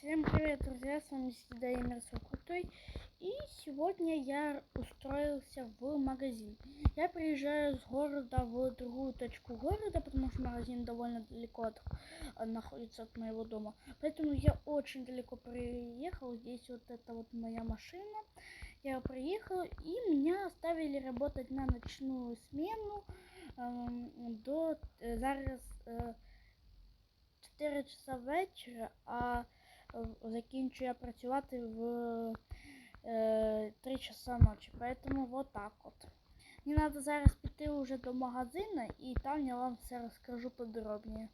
Всем привет, друзья, с вами всегда Эмерсон Крутой. И сегодня я устроился в магазин. Я приезжаю с города в другую точку города, потому что магазин довольно далеко от, э, находится от моего дома. Поэтому я очень далеко приехал. Здесь вот это вот моя машина. Я приехал, и меня оставили работать на ночную смену эм, до э, зараз э, 4 часа вечора, а закінчу я працювати в е, 3 часа ночі. Поэтому вот так от. Мені треба зараз піти уже до магазину і там я вам все розкажу подробніше.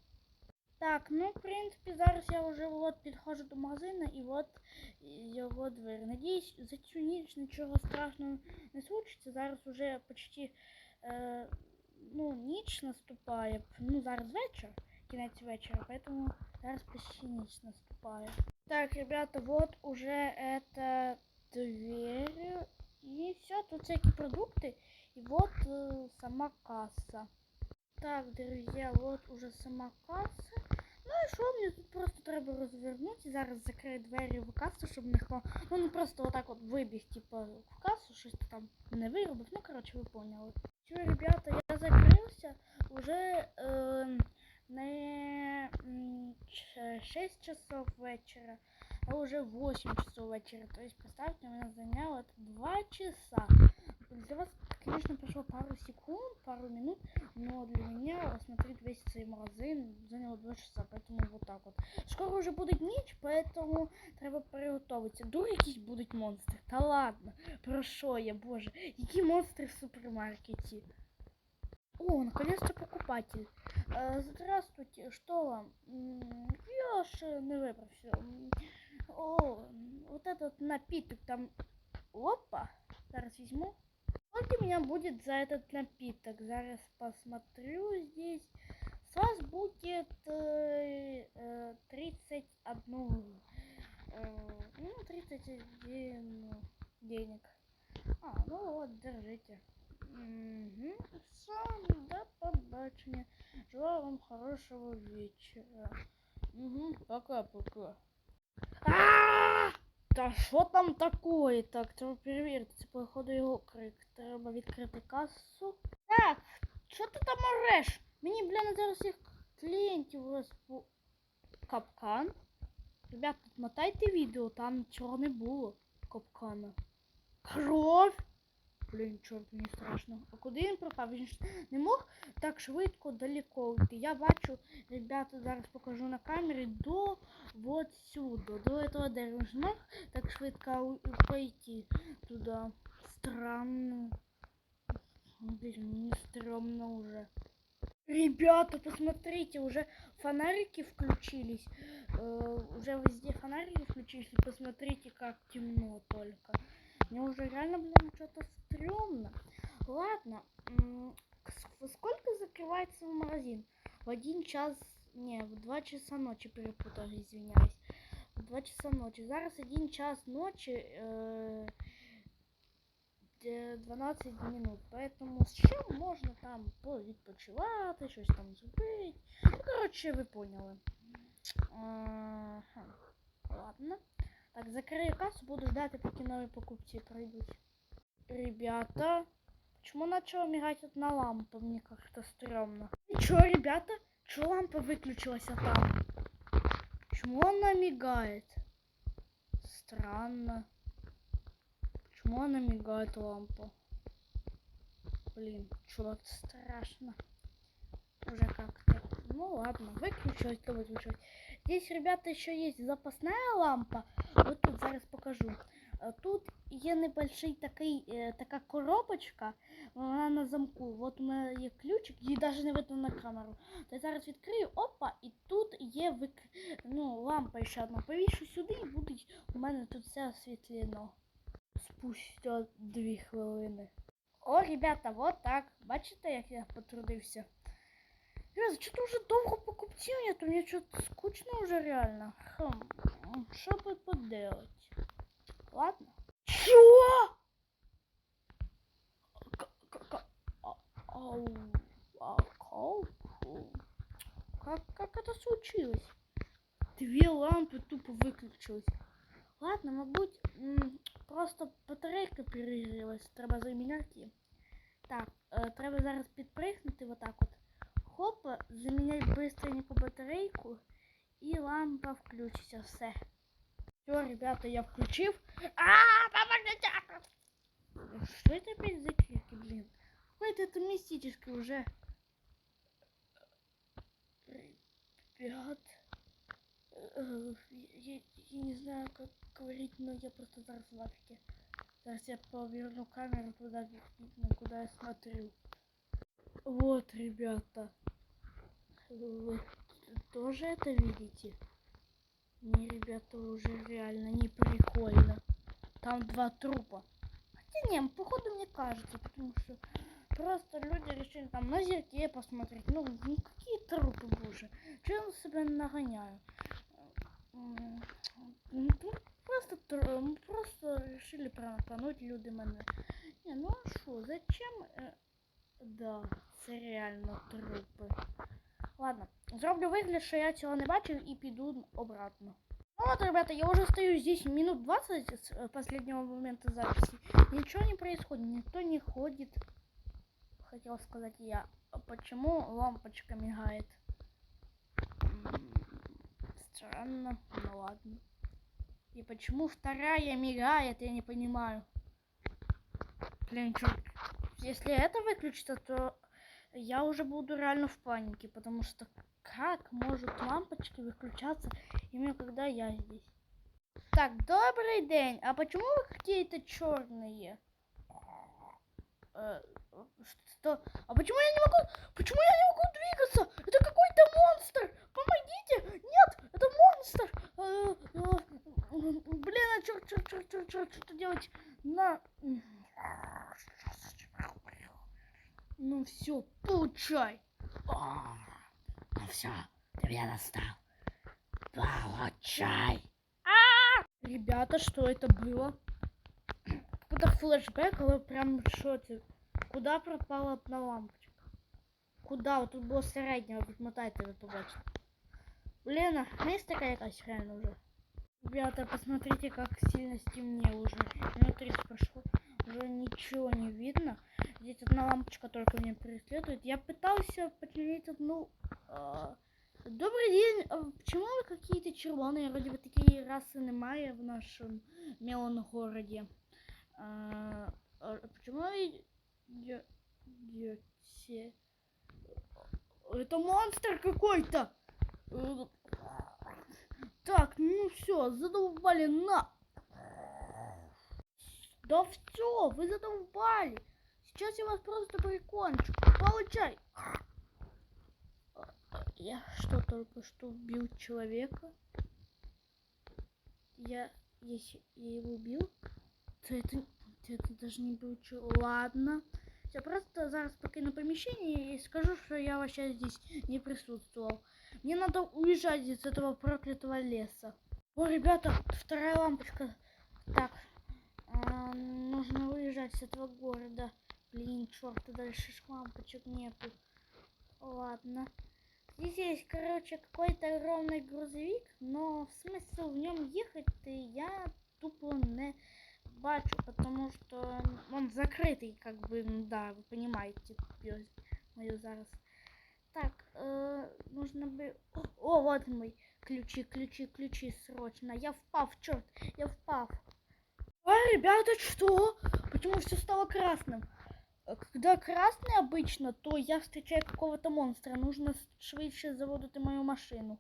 Так, ну, в принципі, зараз я вже от підходжу до магазину і от його двері. Надіюсь, за цю ніч нічого страшного не случиться. Зараз уже почти е, ну, ніч наступає. Ну, зараз вечір кінець вечора, поэтому зараз почти ніч наступає. Так, ребята, вот уже это дверь. И все, тут всякие продукты. И вот э, сама касса. Так, друзья, вот уже сама касса. Ну і що, мені тут просто треба розвернути і зараз закрити двері в касу, щоб ніхто. Ну не просто отак от вибіг, типу, в касу, щось там не виробив. Ну, коротше, ви поняли. Все, ребята, я закрився. Уже е, не м, ч- 6 часов вечера, а уже 8 часов вечера. То есть, представьте, у меня заняло это 2 часа. Для вас, конечно, прошло пару секунд, пару минут, но для меня осмотреть весь цей магазин заняло 2 часа, поэтому вот так вот. Скоро уже будет ніч, поэтому треба приготуватися. Дур якісь будуть монстри. Та ладно, про що я, боже, які монстри в супермаркеті? О, наконец-то покупатель. Э, Здравствуйте, что вам? Я ж не выбрал все. О, вот этот напиток там. Опа, зараз возьму. Сколько у меня будет за этот напиток? Зараз посмотрю здесь. С вас будет э, э, 31, э, ну, 31 денег. А, ну вот, держите. Угу. До побачення. Желаю вам хорошего вечера. Угу, пока-пока. Та що там такое? Так, треба перевірити. Це походу його крик. Треба відкрити касу. Так, що ти там ореш? Мені, бля, зараз всіх клієнтів розпу... Капкан? Ребят, тут мотайте відео, там нічого не було. Капкана. Кров! Блін, чорт, мені страшно. А куди він пропав? Він ж не мог так швидко далеко йти. Я бачу, ребята, зараз покажу на камері до вот сюди, до этого дерева. Він ж мог так швидко у- пойти туди. Странно. Блин, мне стрёмно уже. Ребята, посмотрите, уже фонарики включились. Э, уже везде фонарики включились. И посмотрите, как темно только. Мне уже реально, блин, что-то стрёмно. Ладно, с- во сколько закрывается магазин? В один час, не, в два часа ночи перепутал, извиняюсь. В два часа ночи. Зараз один час ночи, э, де- 12 минут. Поэтому з чим можна там повідпочивати, щось там зробити. Ну, коротше, ви поняли. Ага. Ладно. Так, закрию кассу, буду ждать, пока новые покупцы пройдут. Ребята, почему начала мигать одна лампа? Мне как-то стрёмно. И чё, ребята? Чё лампа выключилась а там? Почему она мигает? Странно. Почему она мигает лампа? Блин, чувак, страшно. Уже как-то. Ну ладно, выключилась, то выключилась. Здесь, ребята, еще есть запасная лампа. Вот тут зараз покажу. Е, Тут є небольший такий, е, така коробочка, вона на замку. От у мене є ключик, її навіть не видно на камеру. То я зараз відкрию, опа, і тут є вик... ну, лампа ще одна. Повішу сюди і буде у мене тут все освітлено. Спустя дві хвилини. О, ребята, вот так. Бачите, як я потрудився? Ребята, что-то уже долго покупців нету, мне что-то скучно уже реально. Хм, что бы поделать? Ладно. Чё? К- к- к- а- ау, а как? Как, как это случилось? Две лампы тупо выключили. включилась. Ладно, мабуть, м, просто батарейка перегрілась, треба заміняти її. Так, е, треба зараз підпригнути отак от. Хопа, заміняти быстренько батарейку і лампа включиться. Все. Все, ребята, я включив. А, помогите! Что это опять за крики, блин? Какой-то это мистический уже. Ребят. э, Я, я- не знаю, как говорить, но я просто зараз в Африке. Зараз я поверну камеру туда, видно, куда я смотрю. Вот, ребята. Вы тоже это видите? Не, ребята, уже реально не прикольно. Там два трупа. Хотя не, походу мне кажется, потому что просто люди решили там на зерке посмотреть. Ну, какие трупы, боже. Че я себя нагоняю? Просто, просто решили прануть люди мене. Не, ну а що, зачем? е, Да, це реально трупи. Ладно, зроблю вигляд, що я цього не бачив і піду обратно. Ну вот, ребята, я уже стою здесь минут 20 с э, последнего момента записи. Ничего не происходит, никто не ходит. Хотел сказать я. А Почему лампочка мигает? Странно, ну ладно. И почему вторая мигает, я не понимаю. Блин, чё, если это выключится, то я уже буду реально в панике, потому что как может лампочки выключаться именно когда я здесь? Так, добрый день. А почему вы какие-то черные? Э, Что? А почему я не могу? Почему я не могу двигаться? Это какой-то монстр! Помогите! Нет, это монстр! Э, э, Блин, а черт, черт, черт, черт, черт, что делать? На. Ну все, получай О, ну все, ты меня достал. Получай. Ребята, что это было? Какой-то флешбэк, але прям в шоці. Куда пропала одна лампочка? Куда? Вот тут було середня, відмотайте, ви побачите. Блін, а мистика якась реально уже. Ребята, посмотрите, как сильно стемнело уже. Минут 30 прошло. Уже ничего не видно. Здесь одна лампочка только меня преследует. Я пытался починить одну... а, Добрый день. А Почему какие-то червоные? Вроде бы такие расы немає в нашем милом городе. А, почему идёте? Это монстр какой-то! Так, ну все, задолбали на! Да все, вы задолбали! Сейчас я вас просто прикончу. Получай! Я что, только что убил человека? Я, если я его убил, то это, то это даже не был человек. Ладно. Я просто зараз покину помещение и скажу, что я вообще здесь не присутствовал. Мне надо уезжать из этого проклятого леса. О, ребята, вторая лампочка. Так, а, нужно уезжать с этого города. Блин, черт, дальше лампочек нету. Ладно. Здесь короче, какой-то огромный грузовик, но смысл в нем ехать я тупо не бачу, потому что он закрытый, как бы, да, вы понимаете, мою зараз. Так, э, нужно бы... О, вот мой ключи, ключи, ключи, срочно. Я впав, черт, я впав. А, ребята, что? Почему все стало красным? Когда красный обычно, то я встречаю какого-то монстра. Нужно швидше заводити мою машину.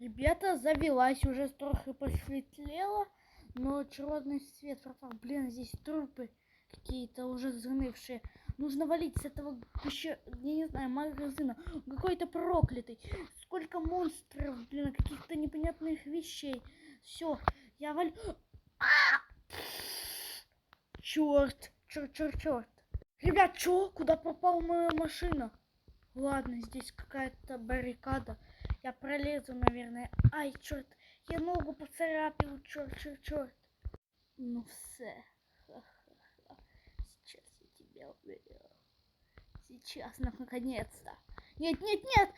Ребята, завелась, уже трохи посветлело, но черный свет пропал. Блин, здесь трупы какие-то уже занывшие. Нужно валить с этого еще, я не знаю, магазина. Какой-то проклятый. Сколько монстров, блин, каких-то непонятных вещей. Все, я валю. Черт, черт, черт, черт. Ребят, чё? Куда пропала моя машина? Ладно, здесь какая-то баррикада. Я пролезу, наверное. Ай, черт, я ногу поцарапил, черт, черт, черт. Ну все. Сейчас я тебя уберу. Сейчас, наконец-то. Нет, нет, нет.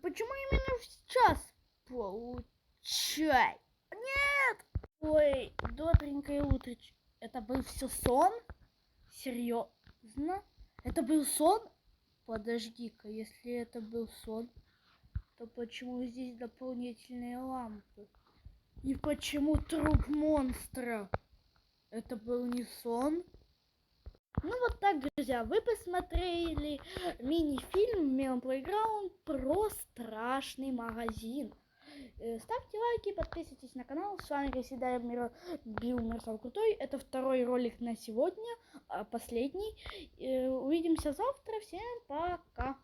Почему именно сейчас? Получай. Нет. Ой, добренькое утречко. Это был все сон? Серьезно? Это был сон? Подожди-ка, если это был сон, то почему здесь дополнительные лампы? И почему труп монстра? Это был не сон? Ну вот так, друзья, вы посмотрели мини-фильм Мелом Playground про страшный магазин. Э, Ставьте лайки, подписывайтесь на канал. С вами, как всегда, Мира... Бил Мирослав Крутой. Это второй ролик на сегодня, а, последний. Э, Увидимся завтра. Всем пока.